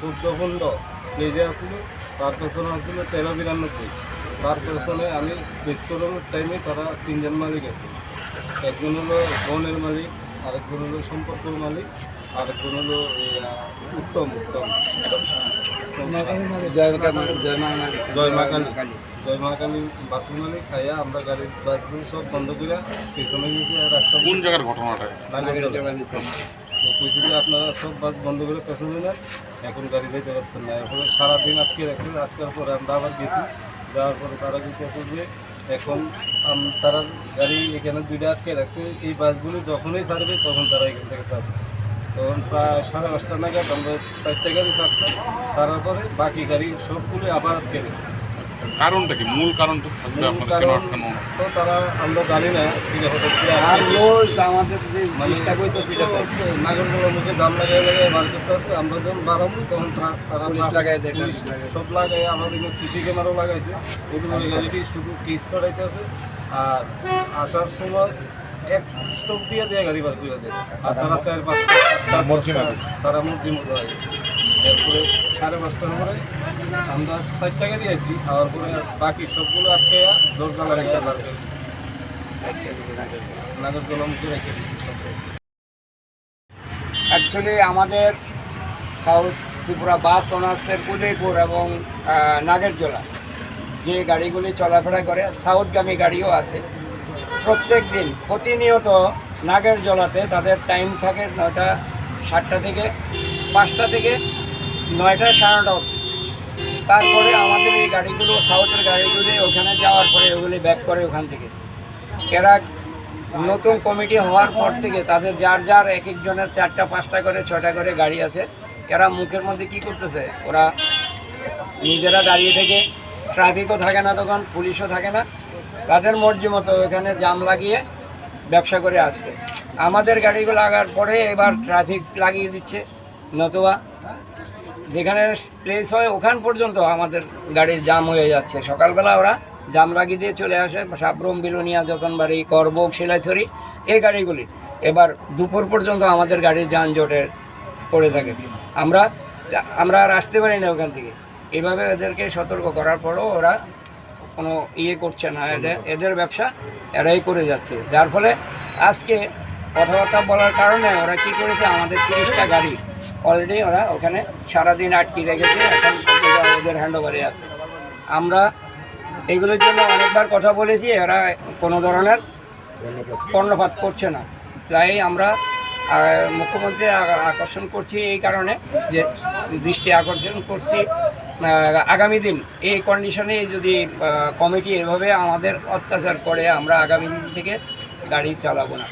চোদ্দ নিজে আসছিল তার পেছনে আসছিল তেরো বিরানব্বই। তার পেছনে আমি বিস্ফোরণের টাইমে তারা তিনজন মালিক আছে। একজন হলো বনের মালিক আরেকজন হলো সম্পর্কর মালিক আরেকজন হলো উত্তম উত্তম। জয় মা কালী জয় মা কালী। বাসের মালিক খাইয়া আমরা গাড়ির বাসগুলো সব বন্ধ করে পিছনে গিয়ে রাস্তা কোন জায়গার ঘটনাটা? তো কইছি আপনারা সব বাস বন্ধ করে পেছনে নেন এখন গাড়ি যাইতে পারতেন না। এরপরে সারাদিন আটকে রাখছে। আটকার পরে আমরা আবার গেছি। যাওয়ার পরে তারা বলতেছে যে এখন তারা গাড়ি এখানে দুইটা আটকে রাখছে। এই বাসগুলো যখনই ছাড়বে তখন তারা এখান থেকে ছাড়বে। তখন প্রায় সাড়ে পাঁচটা নাগাদ আমরা চারটে গাড়ি ছাড়ছে। ছাড়ার পরে বাকি গাড়ি সবগুলো আবার আটকে রেখেছে। কারণটা কি? মূল কারণটা থাকবে আপনাদের কেন আটকানো তো তারা আমরা জানি না আর রোজ আমাদের মানে চেষ্টা করতেছি নাগরদোলা মুখে জাম লাগাই লাগাই বার করতে আমরা যখন বাড়াবো তখন তারা লাগাই দেয়। সব লাগাই আমাদের সিসি ক্যামেরাও লাগাইছে। ওদের ওই শুধু কেস করাইতে আছে আর আসার সময় এক স্টপ দিয়ে দিয়ে গাড়ি বার করে দেয়। আর তারা চার দশটা, তারা মসজিদ মতো হয় এরপরে সাড়ে পাঁচটার পরে আমরা চারটা গাড়ি আইছি আবার পরে বাকি সবগুলো আটকে লাগাই বার করে দিছি। রেখে অ্যাকচুয়ালি আমাদের সাউথ ত্রিপুরা বাস অনার্সের উদয়পুর এবং নাগেরজোলা যে গাড়িগুলি চলাফেরা করে, সাউথগামী গাড়িও আছে প্রত্যেক দিন প্রতিনিয়ত নাগেরজোলাতে তাদের টাইম থাকে নয়টা সাতটা থেকে পাঁচটা থেকে নয়টা সাড়ে নটা। তারপরে আমাদের এই গাড়িগুলো, সাউথের গাড়িগুলি ওখানে যাওয়ার পরে ওগুলি ব্যাক করে ওখান থেকে। এরা নতুন কমিটি হওয়ার পর থেকে তাদের যার যার এক একজনের চারটা, পাঁচটা করে ছটা করে গাড়ি আছে। এরা মুখের মধ্যে কি করতেছে? ওরা নিজেরা দাঁড়িয়ে থেকে ট্রাফিকও থাকে না তখন, পুলিশও থাকে না। তাদের মর্জি মতো এখানে জাম লাগিয়ে ব্যবসা করে আসছে। আমাদের গাড়িগুলো লাগার পরে এবার ট্রাফিক লাগিয়ে দিচ্ছে নতুবা। যেখানে প্লেস হয় ওখান পর্যন্ত আমাদের গাড়ির জাম হয়ে যাচ্ছে। সকালবেলা ওরা জাম লাগিয়ে দিয়ে চলে আসে, সাবরুম, বিলুনিয়া, যতনবাড়ি, করবক, শিলাছড়ি, এই গাড়িগুলি। এবার দুপুর পর্যন্ত আমাদের গাড়ির যানজটে পড়ে থাকে। আমরা আমরা আর আসতে পারি না ওখান থেকে। এভাবে এদেরকে সতর্ক করার পরও ওরা কোনো ইয়ে করছে না। এদের ব্যবসা এরাই করে যাচ্ছে। যার ফলে আজকে কথাবার্তা বলার কারণে ওরা কি করেছে, আমাদের তিরিশটা গাড়ি অলরেডি ওরা ওখানে সারাদিন আটকে রেখেছে, এখন ওদের হ্যান্ড ওভারে আছে। আমরা এগুলোর জন্য অনেকবার কথা বলেছি, এরা কোনো ধরনের কর্ণপাত করছে না। তাই আমরা মুখ্যমন্ত্রী আকর্ষণ করছি এই কারণে যে দৃষ্টি আকর্ষণ করছি। আগামী দিন এই কন্ডিশনে যদি কমিটি এভাবে আমাদের অত্যাচার করে, আমরা আগামী দিন থেকে গাড়ি চালাবো না।